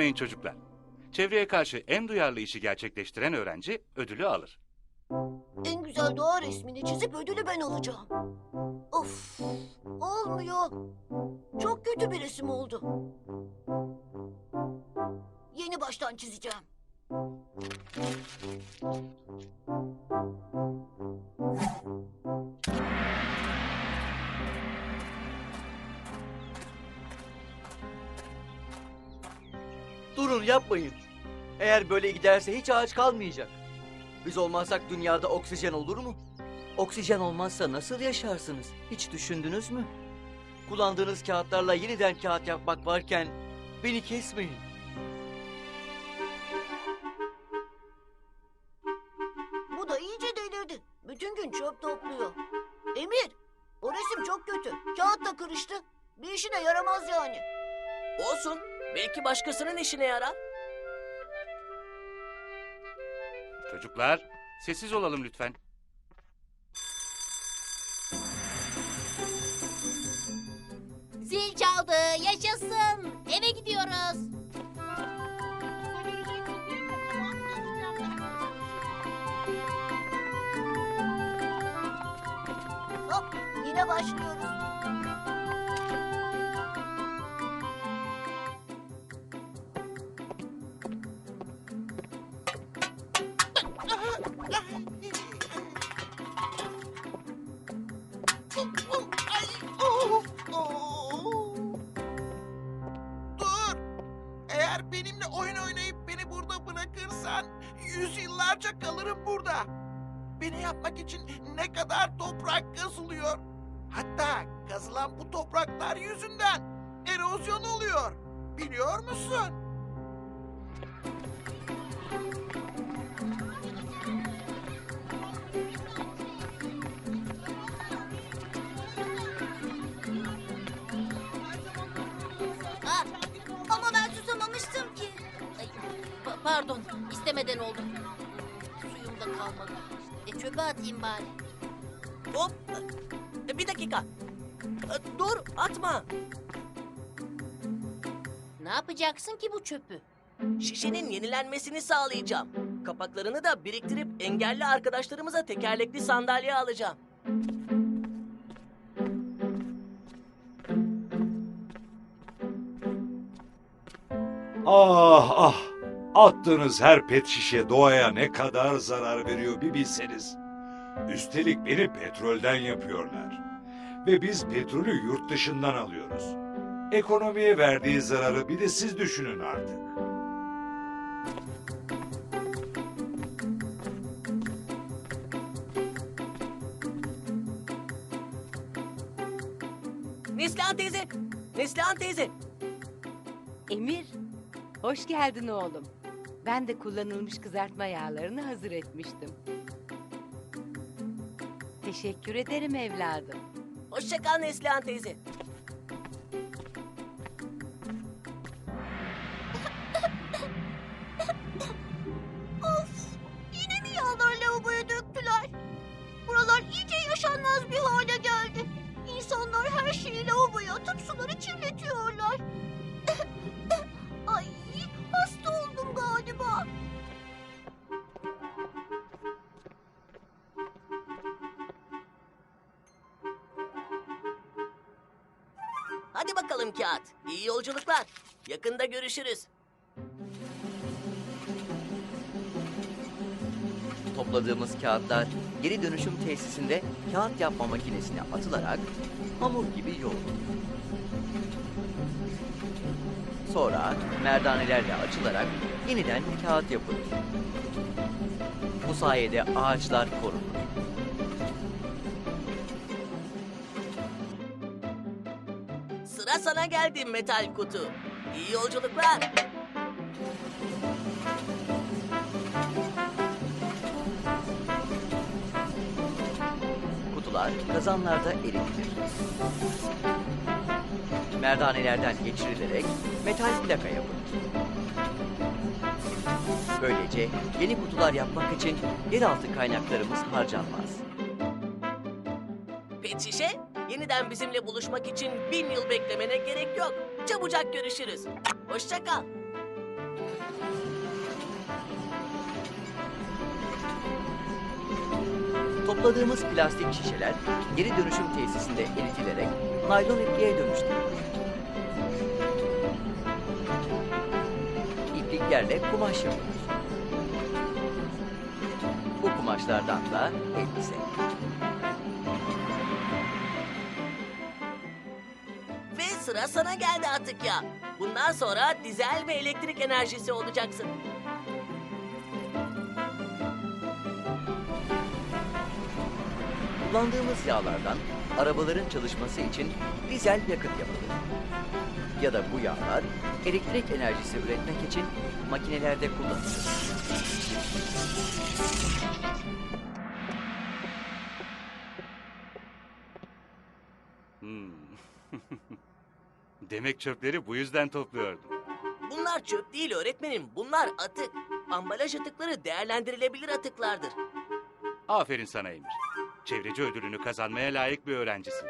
Unutmayın çocuklar. Çevreye karşı en duyarlı işi gerçekleştiren öğrenci ödülü alır. En güzel doğa resmini çizip ödülü ben alacağım. Of, olmuyor. Çok kötü bir resim oldu. Yeni baştan çizeceğim. Durun yapmayın. Eğer böyle giderse hiç ağaç kalmayacak. Biz olmazsak dünyada oksijen olur mu? Oksijen olmazsa nasıl yaşarsınız? Hiç düşündünüz mü? Kullandığınız kağıtlarla yeniden kağıt yapmak varken beni kesmeyin. Bu da iyice delirdi. Bütün gün çöp topluyor. Emir, o resim çok kötü. Kağıt da kırıştı. Bir işine yaramaz yani. Olsun. Belki başkasının işine yarar. Çocuklar, sessiz olalım lütfen. Zil çaldı, yaşasın. Eve gidiyoruz. Hop, yine başlıyoruz. Kalırım burada. Beni yapmak için ne kadar toprak kazılıyor. Hatta kazılan bu topraklar yüzünden erozyon oluyor. Biliyor musun? Aa, ama ben susamamıştım ki. Ay, pa- pardon, istemeden oldu. Suyum da kalmadı. E çöpe atayım bari. Hop. E, Bir dakika. E, Dur atma. Ne yapacaksın ki bu çöpü? Şişenin yenilenmesini sağlayacağım. Kapaklarını da biriktirip engelli arkadaşlarımıza tekerlekli sandalye alacağım. Ah ah! Attığınız her pet şişe doğaya ne kadar zarar veriyor bir bilseniz. Üstelik beni petrolden yapıyorlar. Ve biz petrolü yurt dışından alıyoruz. Ekonomiye verdiği zararı bir de siz düşünün artık. Neslihan teyze. Neslihan teyze. Emir, hoş geldin oğlum. Ben de kullanılmış kızartma yağlarını hazır etmiştim. Teşekkür ederim evladım. Hoşça kal Neslihan teyze. Of, yine mi yağlar lavaboya döktüler? Buralar iyice yaşanmaz bir hale geldi. İnsanlar her şeyi lavaboya atıp suları kirletiyorlar. Hadi bakalım kağıt. İyi yolculuklar. Yakında görüşürüz. Topladığımız kağıtlar geri dönüşüm tesisinde kağıt yapma makinesine atılarak hamur gibi yoğrulur. Sonra merdanelerle açılarak yeniden kağıt yapılır. Bu sayede ağaçlar korunur. Sıra sana geldi metal kutu. İyi yolculuklar. Kutular kazanlarda eritilir. Merdanelerden geçirilerek metal plaka yapılır. Böylece yeni kutular yapmak için yeraltı kaynaklarımız harcanmaz. Pet şişe, Yeniden bizimle buluşmak için bin yıl beklemene gerek yok. Çabucak görüşürüz. Hoşça kal. Topladığımız plastik şişeler geri dönüşüm tesisinde eritilerek naylon ipliğe dönüştürülür. İpliklerle kumaş yapılır. Bu kumaşlardan da elbise. Sıra sana geldi artık ya. Bundan sonra dizel ve elektrik enerjisi olacaksın. Kullandığımız yağlardan arabaların çalışması için dizel yakıt yapılır. Ya da bu yağlar elektrik enerjisi üretmek için makinelerde kullanılır. Hmm. Demek çöpleri bu yüzden topluyordun. Bunlar çöp değil öğretmenim. Bunlar atık. Ambalaj atıkları değerlendirilebilir atıklardır. Aferin sana Emir. Çevreci ödülünü kazanmaya layık bir öğrencisin.